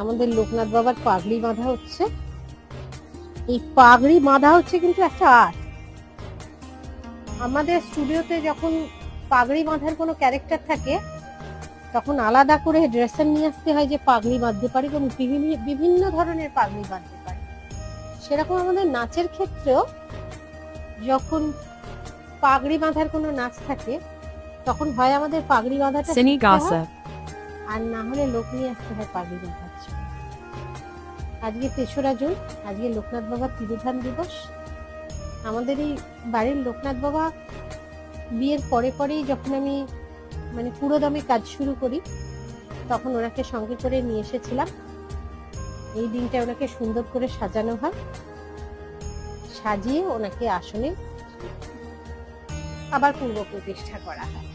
আমাদের লোকনাথ বাবার পাগড়ি বাঁধা হচ্ছে। এই পাগড়ি বাঁধা হচ্ছে কিন্তু একটা আর্ট আমাদের স্টুডিওতে যখন পাগড়ি বাঁধার কোনো ক্যারেক্টার থাকে তখন আলাদা করে ড্রেসার নিয়ে আসতে হয় যে পাগড়ি বাঁধতে পারি এবং বিভিন্ন ধরনের পাগড়ি বাঁধতে পারি। সেরকম আমাদের নাচের ক্ষেত্রেও যখন পাগড়ি বাঁধার কোনো নাচ থাকে তখন হয় আমাদের পাগড়ি বাঁধাটা আর না হলে লোক নিয়ে আসতে হয় পাগড়ি বাঁধার জন্য। আজকে তেসরা জুন, আজকে লোকনাথ বাবার তিরোধান দিবস। আমাদের এই বাড়ির লোকনাথ বাবা বিয়ের পরে পরেই যখন আমি মানে পুরো দমে কাজ শুরু করি, তখন ওনাকে সঙ্গে করে নিয়ে এসেছিলাম। এই দিনটা ওনাকে সুন্দর করে সাজানো হয়। সাজিয়ে ওনাকে আসনে আবার পূর্ব প্রতিষ্ঠা করা হয়।